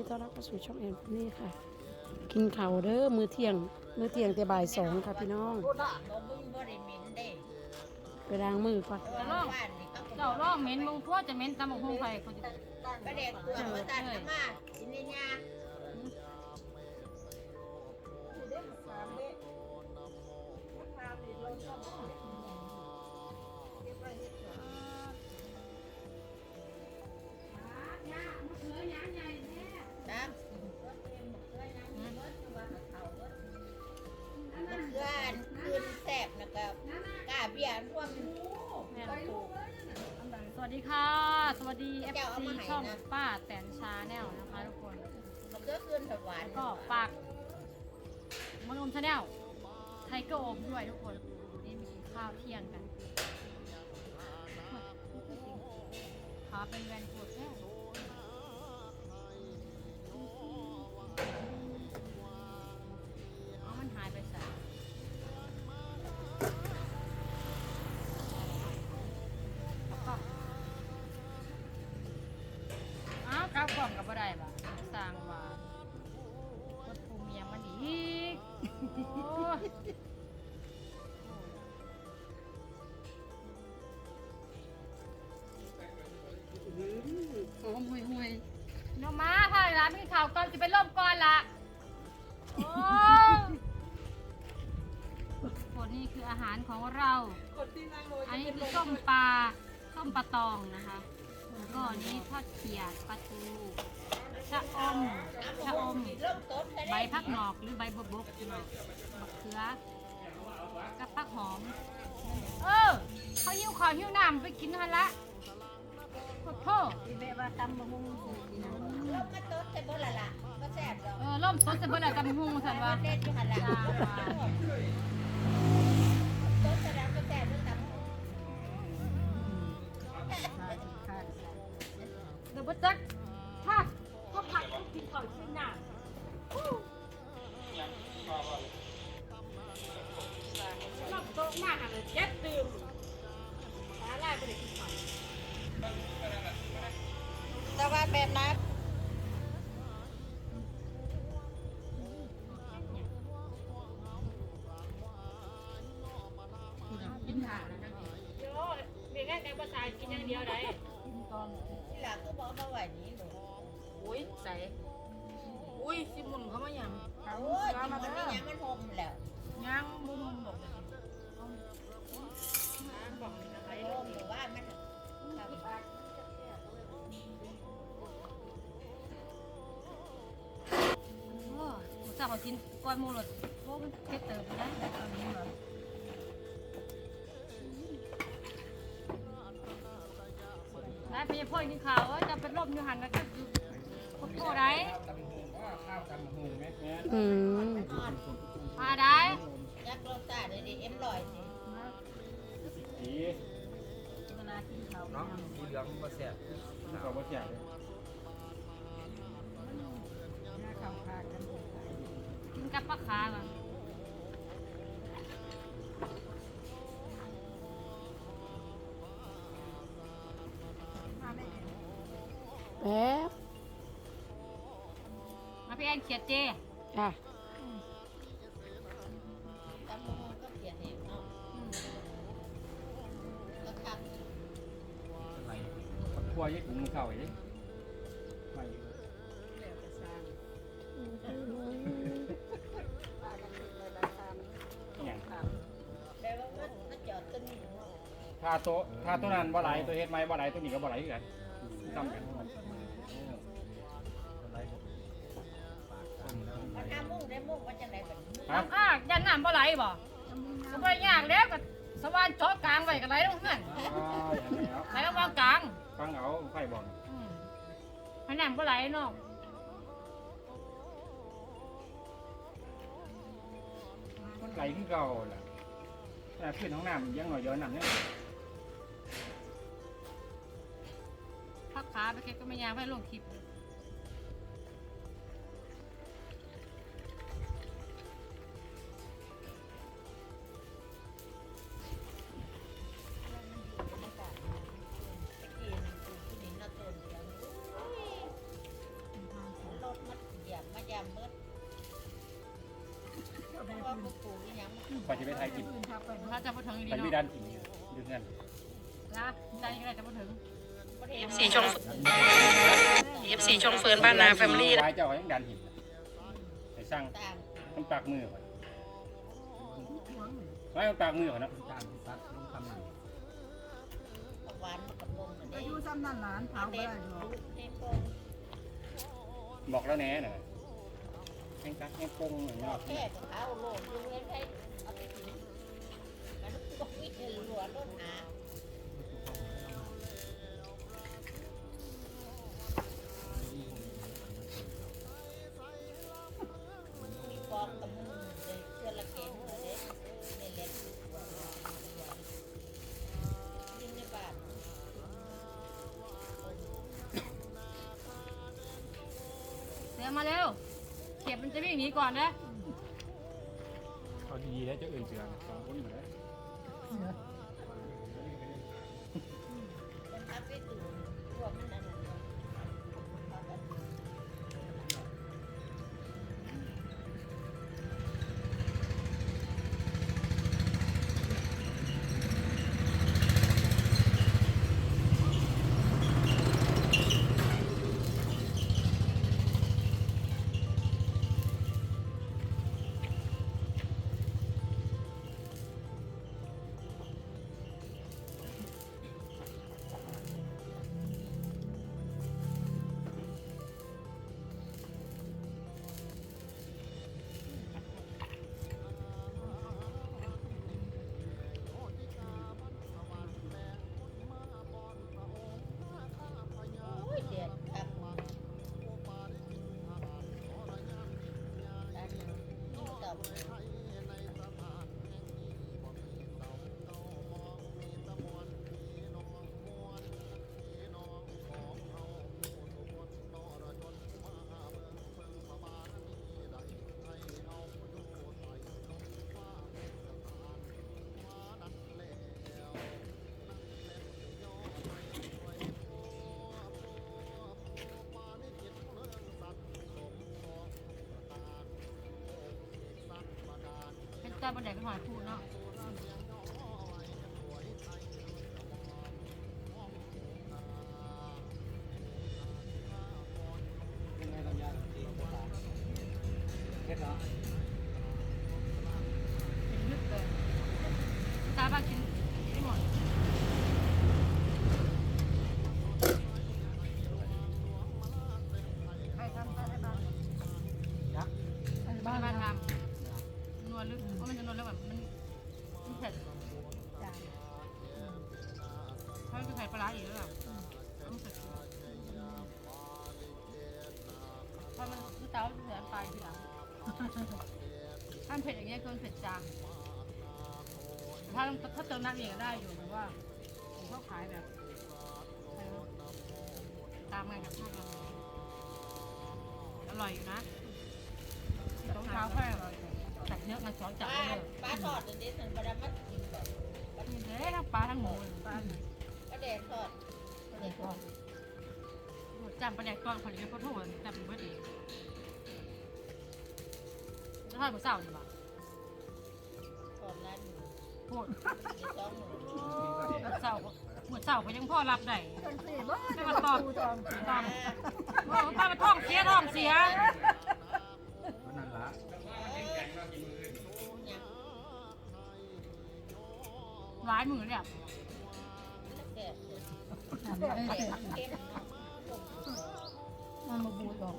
ดีต้อนรับเข้าสู่ช่องแอนนี่ค่ะ กินข้าวเด้อมื้อเที่ยง มื้อเที่ยงแต่บ่ายสองค่ะพี่น้องบ่มึงบ่ได้เหม็นเด้ไปล้างมือก่อนแต่ว่าบ้านนี่เขาเจ้าล่องเหม็นมึงพวกจะเหม็นตำบักหุ่งไฟเขาจะ ก็เด็กตัวมาตัดมาสินี่ยาต สวัสดีค่ะ สวัสดีเอฟเจ้าเอาซีมาให้ช่องนะป้าแตนชาแนลนะคะทุกคนมันก็คืนถวานก็ฝากมนุมชาแนลไทเกอร์โอมด้วยทุกคนนี่มีกินข้าวเที่ยงกันขาเป็นแวนปวดแค่ กลับกล่องกับบ่ได้ปะสร้างว่ากดภูมิยังมันอีกโอ้ยหอมห่วยห่วยน้องมาค่ะร้านพี่ข่าวก่อนจะไปร่มก่อนละโอ้คนนี้คืออาหารของเรา อันนี้คือส้มปลาส้มปลาตองนะคะแล้ว ก็อันนี้ทอดเขียดปลาทูชะอมชะอม ใบพักหนอกหรือใบบกบกหนอกมะเขือกับพักหอม เออ เขาหิ้วข้าวหิ้วน้ำไปกินหันละขอโทษเริ่มมาต้นใช่บ่ละล่ะก็แสบดอกเออล่มสดจะเบิ่งอะไรกันหุงสันว่าเล่นอยู่หันละ หมูสับเขากินก้อนหมูหลดโอ้มันเผ็ดเติมไปได้เอานี้เหรอได้ไปพ่อยกินข้าวว่าจะเป็นลมอยู่หันแล้วก็อยู่โคตรโคตรได้อืมมาได้ยักษ์รสชาติเลยดิเอ็มลอยสิสีเวลากินเขาเนาะสีเหลืองบ่แซ่บมันก็บ่แซ่บเลย กินกับปลาขาก่อนแป๊บมาพี่แอนเขียดเจ จ้ะ ตัวนั้นบ่ไหลตัวเฮ็ดไม้บ่ไหลตัวนี้ก็บ่ไหลคือกันทำกันมันทำมุ่งได้มุ่งว่าจะไหนแบบนี้ฮะน้ำอ้ากยันน้ำปลาไหลบ่สบายยากแล้วก็สว่านเจาะกลางไว้ก็ไหลลงนั่นอ่าอย่างแล้วไหลลงวางกลางฟังเอาไฟบอกอืมให้น้ำปลาไหลเนาะมันไหลขึ้นเก่าล่ะแต่ขึ้นห้องน้ำยังหน่อยย้อนน้ำเนี่ย พักขาไปแกก็ไม่ยากไว้ลงคลิปก่อนจะไปถ่ายคลิปถ้าจะพูดถึงอีกนิดมันไม่ดันถึงเดือเงินนะใจอะไรจะพูดถึง บ่ได้สีชงเอฟซีชงเฟิร์นบ้านนาแฟมิลี่วายเจ้ายังดันหินไปสร้างตามมันปากมือก่อนไม่มันปากมือก่อนเนาะผักหวานมันกับบ่มอันอานี้ยุซ้ำนั่นหลานเผาเอาไปเด็ดได้หรอเด็ดโป่งบอกแล้วแน่น่ะแห้งกักแห้งปงอย่างเงี้ยแค่กับเอาโลดอยู่เฮ็ดให้เอาไปกินมันบ่มีเงินหลวรถหา มาเร็ว เข็บมันจะวิ่งหนีก่อนนะ เอาดีๆแล้วจะเอื่ยเสือสองคนอยู่แล้วมัน บนแดดก็หอยพูดเนาะเฮ็ดเหรอ ถ้าเผ็ดอย่างเงี้ยเกินเผ็ดจางถ้าถ้าเติมน้ำอีกก็ได้อยู่หรือว่าผมชอบขายแบบตามงานกับข้าวกันอร่อยอยู่นะสองเท้าแค่ตัดเยอะมาสอนปจับลาเลยปลาทอดอันนี้มันประมาณกินแบบกินเลยทั้งปลาทั้งหมูปลาปลาแดดทอดปลาแดดทอดจำปลาแดกก้อนคนเดียวก็โทษจำเป็นเบิดเองจะ ทอดหมูเสาดีป่ะทอดร้านหมูพูดเดี๋ยวสองหมูหมูเสาเสาก็ยังพ่อรับได้เป็นสี่บ้าไม่มาตอนตอนตอนโอ้ป้ามาท้องเสียท้องเสียนั่นละหลายมือเนี่ยแซ่บเด็กเค็มเค็มมันมาบูดหรอก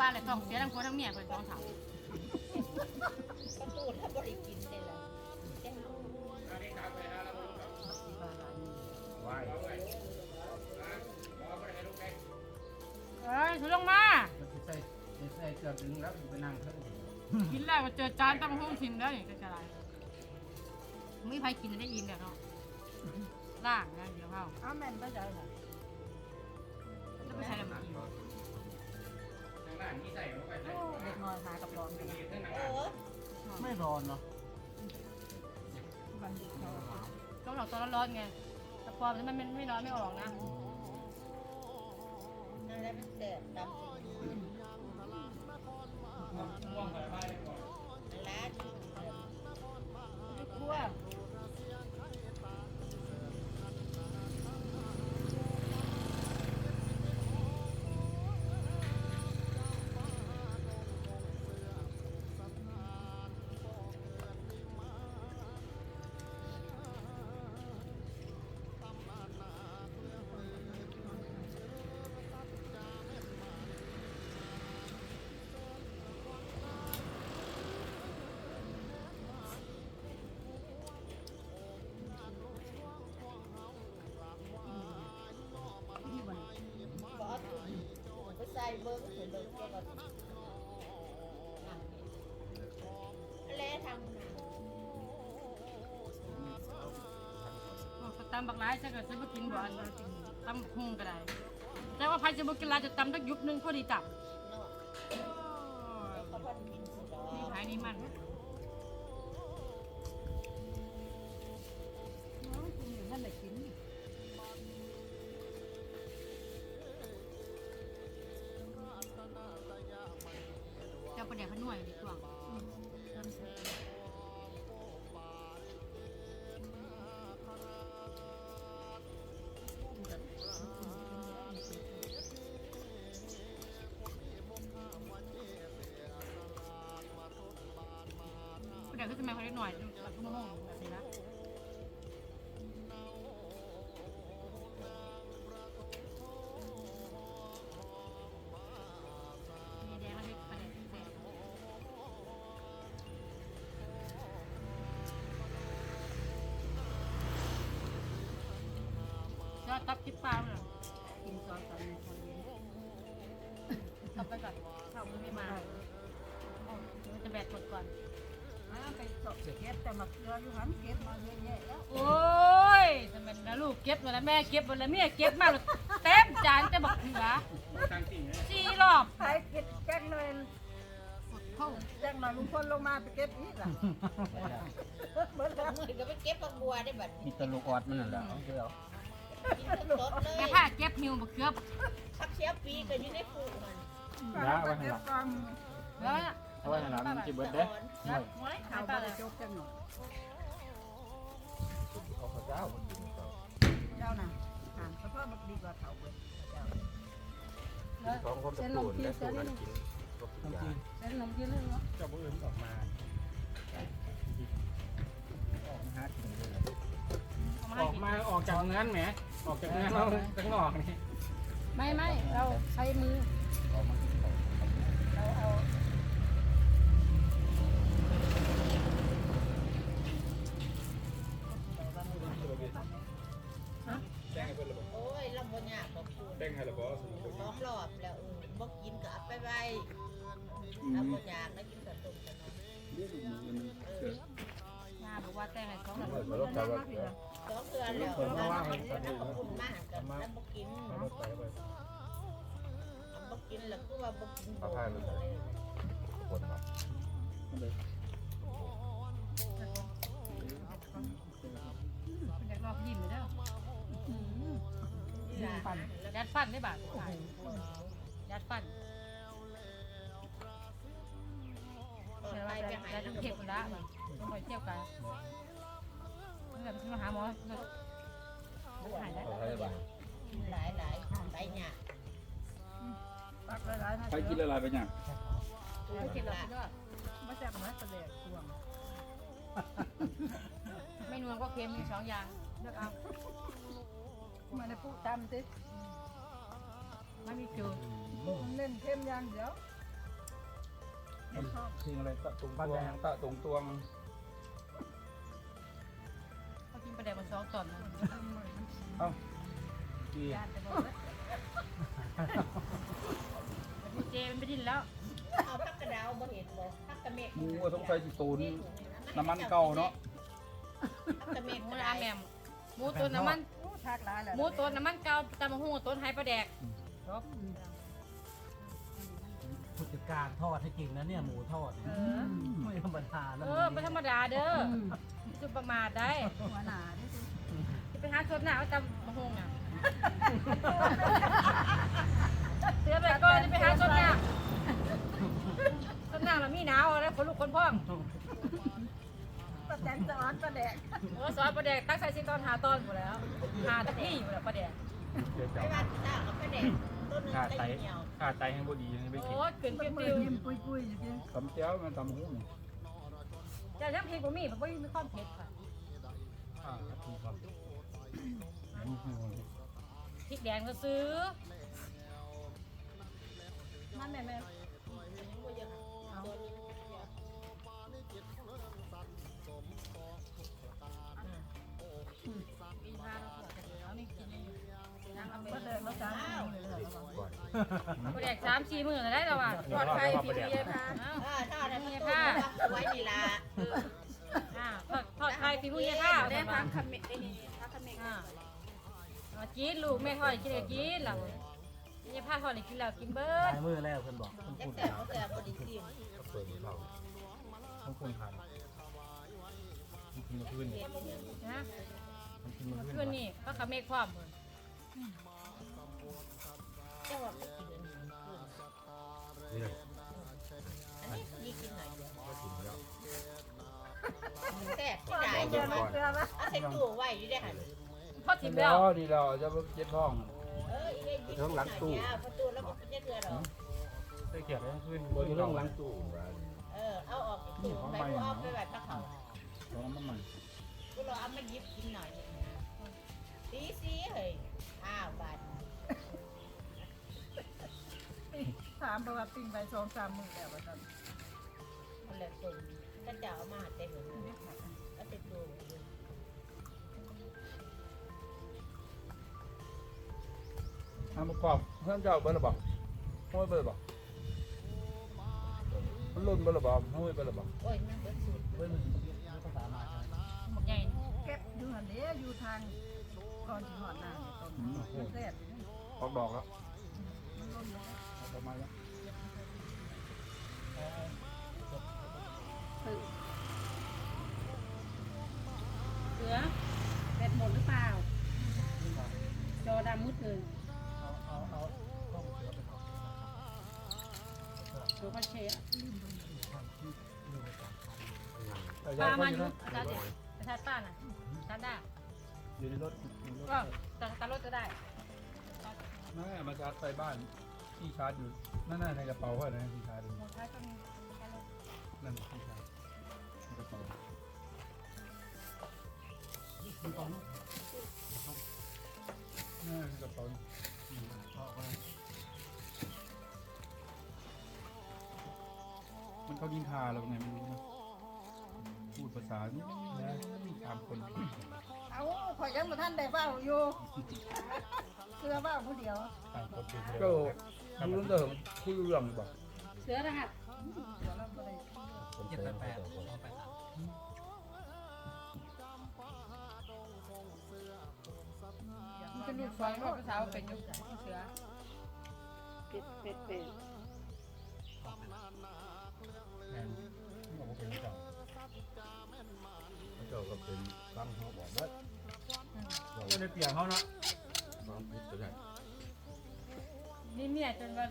ป้าเลยท้องเสียทั้งคนทั้งเมียคนท้องเถาประตูถ้าบริกินได้ละแซ่บวายเอ้ยถือลงมา มันจะใส่ใส่เกือบถึงแล้วไปนั่งเพิ่มกินแล้วก็เจอจานตั้งห้องชิมแล้วนี่ก็จะไรไม่ใครกินได้อิ่มแบบเนาะล่างนะเดี๋ยวเข้าเอาวแม่นไปใจหรอจะไปใช้อะไรมากิน เด็กน้อยหากับร้อนโอ้ยไม่ร้อนเนาะวันดีเขาต้องหลอกตอนร้อนๆไงแต่ปลอมแล้วมันไม่ร้อนไม่ออกนะนั่นแหละมันแซ่บตามจริงม่วงไป เบิ้งเห็นเบิ้งก็แบบเละทำน่ะก็ตำบักร้ายจะเกิดจะมากินบ่อนตำพุงก็ได้แต่ว่าใครจะมากินลายจะตำตั้งยุบนึงพอดีตับ เดี๋ยวพนหน่วยดีกว่าเดี๋ยวก็จะมาคนนิดหน่อยแบบทุ่มห้อง ยอดตับกิ๊บปลาเลยกินซอสตอนตอนเย็นตับไปก่อนเข้ามันไม่มามันจะแบตหมดก่อนไปเจาะเก็บแต่มาเกลืออยู่หันเก็บมาเยอะแยะแล้วโอ้ยทำไมนะลูกเก็บหมดแล้วแม่เก็บหมดแล้วเมียเก็บมากเลยเต็มจานจะบอกเหลือวะสี่รอบไปเก็บแจ้งหน่อยเข้าแจ้งหน่อยลุงพลลงมาไปเก็บอีกล่ะเมื่อแล้วมือก็ไปเก็บผักบัวได้แบัดมีตะลุกออดมันนั่นแหละเอาเดี๋ยว กินสดๆเลยแม่ผ้าเก็บหิวบะเกือบผักเชียปีก็อยู่ในฟูมันไปเก็บกองแล้วน่ะเอาไว้ให้หลานมันกินเบิดเด้อแล้วไว้เอาขายไปปลาเลยจกจังหน่อยเอาข้าวเจ้ามากินข้าวเจ้าน่ะอ่านเพราะมันดีกว่าเขาเลยเจ้าสองคนกับตูนและตูนนั่นกินก็กินยาแล้วนมกินเลยเหรอเจ้าบุญออกมาออกมาหากินเลยเอามาอให้อกกินมาออกจากงานแหมออกจากงานเราข้างนอกนี่ไม่ไม่เราใช้มือออกมากินข้าวเราเอาแจ้งให้เพิ่นระบบโอ้ยลำบากยากบ่คูณแจ้งให้ระบบสมุนไพรสองรอบแล้วเออบ่กินก็เอาไปไว้ลำบากยากแล้วกินกับต้มกันเนาะยาบอกว่าแต่งให้สองหลังรถไฟว่าสองเดือน แล้วว่ากินแล้วก็อุ่นมากกันแล้วบ่กินบ่กินแล้วคือว่าบ่กินบ่คนมาอยากลอกยิ้มเลยเด้อย่าปั่นยัดฟันได้บาทยัดฟันเดี๋ยวไปเราไปจะหาจะต้องเก็บละต้องไปเที่ยวกันเดี๋ยวไปหาหมอ หายแล้วเอาให้บ้างหลายหลายหลายยากตักหลายๆนะไปกินอะไรไปเนี่ยเก็บแล้วก็ไม่แซ่บนะกระเดกตวงไม่นวลก็เค็มมีสองอย่างเลือกเอามาในปุ๊ตำสิไม่มีจืดมันเล่นเข้มอย่างเดียวสิ่งอะไรตะตุงตวงตะตุงตวง เขากินปลาแดกมาสองตอนนะที่ยานแต่บอกว่าเจมันไปดินแล้วเอาผักกระดาวบ่เห็นบ่ผักกระเมกหมูก็ต้องใส่ที่ตูนน้ำมันเก่าเนาะผักกระเมกหมูก็ราได้แหมมหมูตัวน้ำมันโอ้ทากหลายแหละหมูตัวน้ำมันเก่าตำมะฮุ่งต้นไฮปลาแดกจบผู้จัดการทอดให้กินนะเนี่ยหมูทอดเนี่ยไม่ธรรมดาแล้วเออไม่ธรรมดาเด้อจุ ดประมาทได้หัวหนาดิสิจะไปหาสดหนาวตำมะฮุ่งอะเสือไปก่อนจะไปหาสดหนาวสดหนาวแล้วมีหนาวแล้วคนลูกคนพ่องป้าแตนสอนป้าแดกเออซอยปลาแดกตั้งใส่ซิตอนหาตอนหมดแล้ว หาตะกี้หมดแล้วปลาแดกเดี๋ยวไปจะบ้านตากับไปแดกต้นนึงขาดไตได้เหี่ยวขาดไตแห้งบดียังไม่กินโอ้ยขึ้นมันปิ้วมือยิ้มปุยปุยอยู่ดิตำเจ้ามันตำหุ้นๆ จะยังเพลงบ่มีมันบ่มีความเผ็ดค่ะอ่าถูกครับพริกแดงก็ซื้อมันแม่แม่ กันแล้วนี่กินนี่นั่งเอาไปป้าแดกเราจานเลยเลยก่อนประเด็กสามสี่มือก็ได้แล้วว่ะปลอดภัยพี่เบียร์ค่ะเอ้าเออทอดให้มันตุ้มไว้นี่ละอ่าทอดทอดไข่ฝีมือเยผ้าได้ได้พัพักงคำเมไอ้นี่พักคำเมอ่าเอากินลูกแม่ทอดกินเลยกินหลังเยผ้าทอดเลยกินแล้วกินเบิร์ดลายมือแล้วเพิ่นบอกเพิ่นจัพูกดแต่บ่แต่บ่ได้ซิมเปิดเขาต้องคนทานมันกินมาขึ้นนะมันกินมาขึ้นคืนนี้ก็ขะเมฆความเลย จังว่าไปกินอันนี้นี่อันนี้นี่กินหน่อยเดียวก็กินแล้วแซ่บที่ไหนจังว่าเอาใส่ตู้ไว้อยู่ได้หันพอถิ่มแล้วดีแล้วจะเจ็บท้องเอออีเด้ยิบเรื่องหลังตู้ตู้แล้วบ่เป็นจักเทื่อดอกใส่เกียร์ต้งขึ้นบนร่องหล้างตู้เออเอาออกตู้ไปกูเอาไปไว้พักเขาร้อนมันมันกูรอเอามายิบกินหน่อยามประวัติปิ้งไปสองสามมื้อแล้วว่าซั่นมันเลยตุ่มก็จะเอามาเต็มเลยก็ติดตู้ทำประกอบเพื่อนเจ้าเบอร์ระบอกห้อยเบอร์บอกมันลุ่นเบอร์ระบอกห้อยเบอร์ระบอกโอ้ยมันเบิดสุดเพิ่นภาษามาใช่ไหมหมกใหญ่เก็บอยู่หั่นเด้อยู่ทางก่อนสิฮอดหน้าเนี่ยต้นมันแซ่บอยู่นี่ออกดอกแล้ว ก็เชฟป้ามาอยู่อาจารย์เด็กอาจารย์ป้าน่ะอาจารย์ได้อยู่ในรถอยู่ในรถก็ตอนตารถก็ได้นั่นมาชาร์จไฟบ้านที่ชาร์จอยู่นั่นน่ะในกระเป๋าว่านะที่ชาร์จอยู่หมดท้ายก็มีนั่นที่ชาร์จ เขาดินทาเราไงไม่รู้นะพูดภาษานี่ตามคนเอาข่อยยังบ่ทันได้เว้าอยู่เสื้อเว้าผู้เดียวต่างคนก็รู้เรื่องคุยเรื่องบอกเสือรหัสเดี๋ยวเราบ่ได้เจ็ดแปดแปดเอาไปสามมันเป็นลูกสองลูกสาวเป็นยุคเสือเป็ดเป็ดเป็ด เป็นเจ้าเจ้าก็เป็นตั้งเขาบอกว่าก็ได้เปลี่ยนเขาเนาะบางพิษก็ได้นี่เมียจนว่า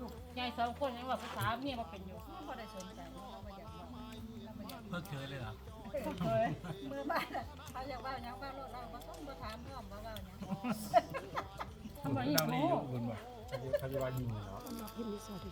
ลูกใหญ่สองคนยังว่าภาษาเมียมาเป็นอยู่เราบ่ได้สนใจเราบ่อยากเว้าเราบ่อยากเพิ่งเคยเลยเหรอเคยมือบ้านเขาอยากเว้าหยังเว้าโลดเราบ่ต้องบ่ถามเพร้อมว่าเว้าหยังทำไมนั่งโง่นี่อยู่บนบ่เขาจะว่ายิงเหรอมาพิมพ์ดีสวัสดี